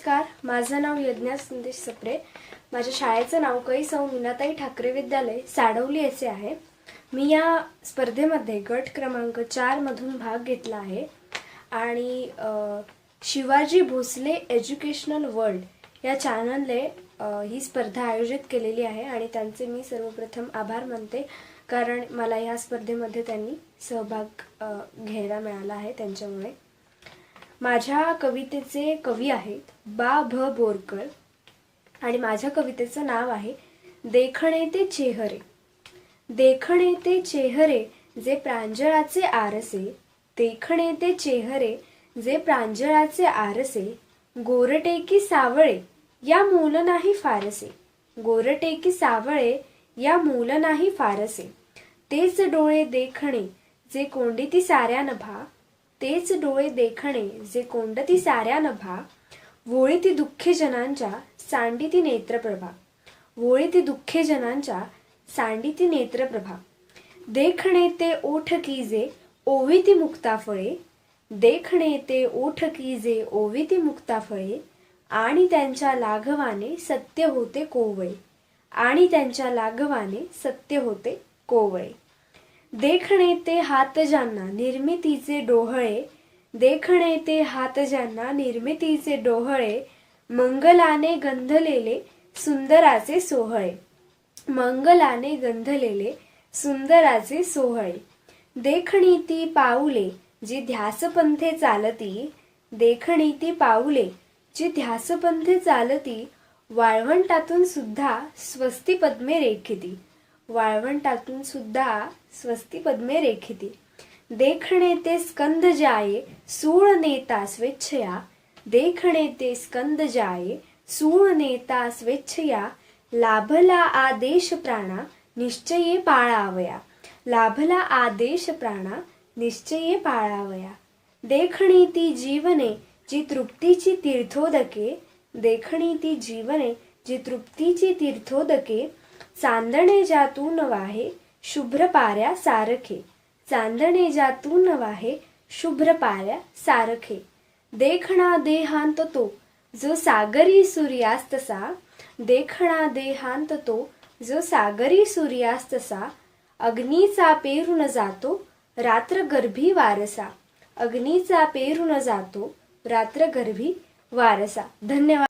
नमस्कार. माझं नाव यज्ञा संदेश सप्रे. माझ्या शाळेचं नाव कै सौ मीनाताई ठाकरे विद्यालय साडवली असे आहे. मी या स्पर्धेमध्ये गट क्रमांक चारमधून भाग घेतला आहे. आणि शिवाजी भोसले एज्युकेशनल वर्ल्ड या चॅनलने ही स्पर्धा आयोजित केलेली आहे आणि त्यांचे मी सर्वप्रथम आभार मानते. कारण मला ह्या स्पर्धेमध्ये त्यांनी सहभाग घ्यायला मिळाला आहे त्यांच्यामुळे. माझ्या कवितेचे कवी आहेत बा भ बोरकर आणि माझ्या कवितेचं नाव आहे देखणे ते चेहरे. देखणे ते चेहरे जे प्रांजळाचे आरसे देखणे ते चेहरे जे प्रांजळाचे आरसे गोरटे की सावळे या मूल नाही फारसे. गोरटे की सावळे या मूल नाही फारसे. तेच डोळे देखणे जे कोंडिती साऱ्या नभा तेच डोळे देखणे जे कोंडती साऱ्या नभा वोळीती दुःखे जनांच्या सांडिती नेत्रप्रभा वोळीती दुःखे जनांच्या सांडिती नेत्रप्रभा देखणे ते ओठ की जे ओविती मुक्ताफळे देखणे ते ओठ की जे ओविती मुक्ताफळे आणि त्यांच्या लाघवाने सत्य होते कोवळे. आणि त्यांच्या लाघवाने सत्य होते कोवळे. देखणे ते हात ज्यांना निर्मितीचे डोहळे देखणे ते हात ज्यांना निर्मितीचे डोहळे मंगलाने गंधलेले सुंदराचे सोहळे. मंगलाने गंधलेले सुंदराचे सोहळे. देखणी ती पाऊले जी ध्यासपंथे चालती देखणी ती पाऊले जी ध्यासपंथे चालती वाळवंटातून सुद्धा स्वस्ती पद्मे रेखिती. वाळवंटातून सुद्धा स्वस्ती पद्मे रेखिती. देखणे ते स्कंद जाये सूळ नेता स्वेच्छया. देखणे ते स्कंद जाये सूळ नेता स्वेच्छया. लाभला आदेश प्राणा निश्चये पाळावया. लाभला आदेश प्राणा निश्चये पाळावया. देखणी ती जीवने जी तृप्तीची तीर्थोदके. देखणी ती जीवने जी तृप्तीची तीर्थोदके. चांदणे ज्यातून वाहे शुभ्र पाऱ्या सारखे. चांदणे ज्यातून वाहे शुभ्र पाऱ्या सारखे. देखणा देहांत तो जो सागरी सूर्यास्तसा. देखणा देहांत तो जो सागरी सूर्यास्तसा. अग्नीचा पेरून जातो रात्र गर्भी वारसा. अग्नीचा पेरून जातो रात्र गर्भी वारसा. धन्यवाद.